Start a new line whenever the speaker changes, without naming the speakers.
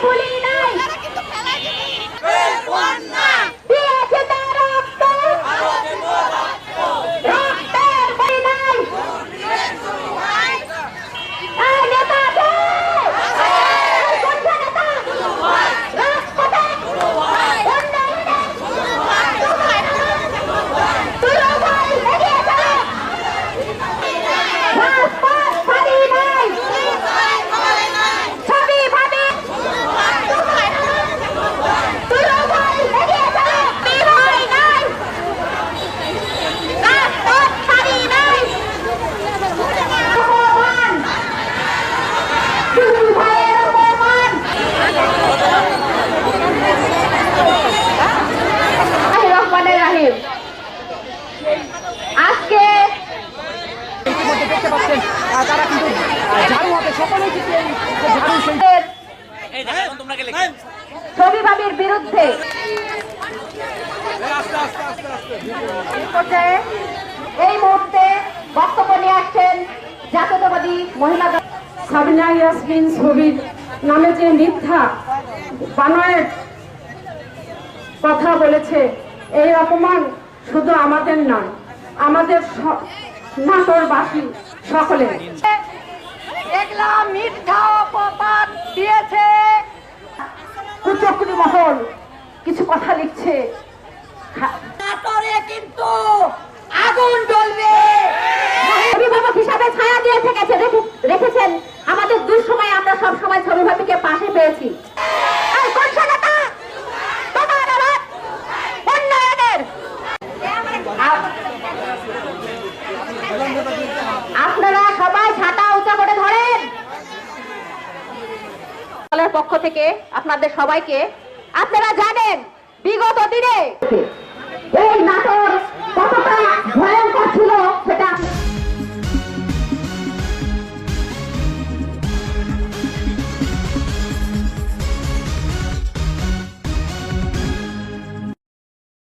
bullying. এই যে ঝাড়ু সেই
ছবি ভাবির বিরুদ্ধে এই মুহূর্তে বক্তব্য নিয়ে আসছেন জাতীয়তাবাদী মহিলা
সাবিনা ইয়াসমিন ছবির নামে যে মিথ্যা বানয়ের কথা বলেছে, এই অপমান শুধু আমাদের নয়, আমাদের নাটোরবাসী সকলের।
দেখলাম মিথ্যা অপবাদ দিয়েছে।
কুচক্রি মহল কিছু কথা লিখছে।
নাটোরে কিন্তু আগুন জ্বলবে। দলের পক্ষ থেকে আপনাদের সবাইকে আপনারা জানেন বিগত দিনে এই নাটক কত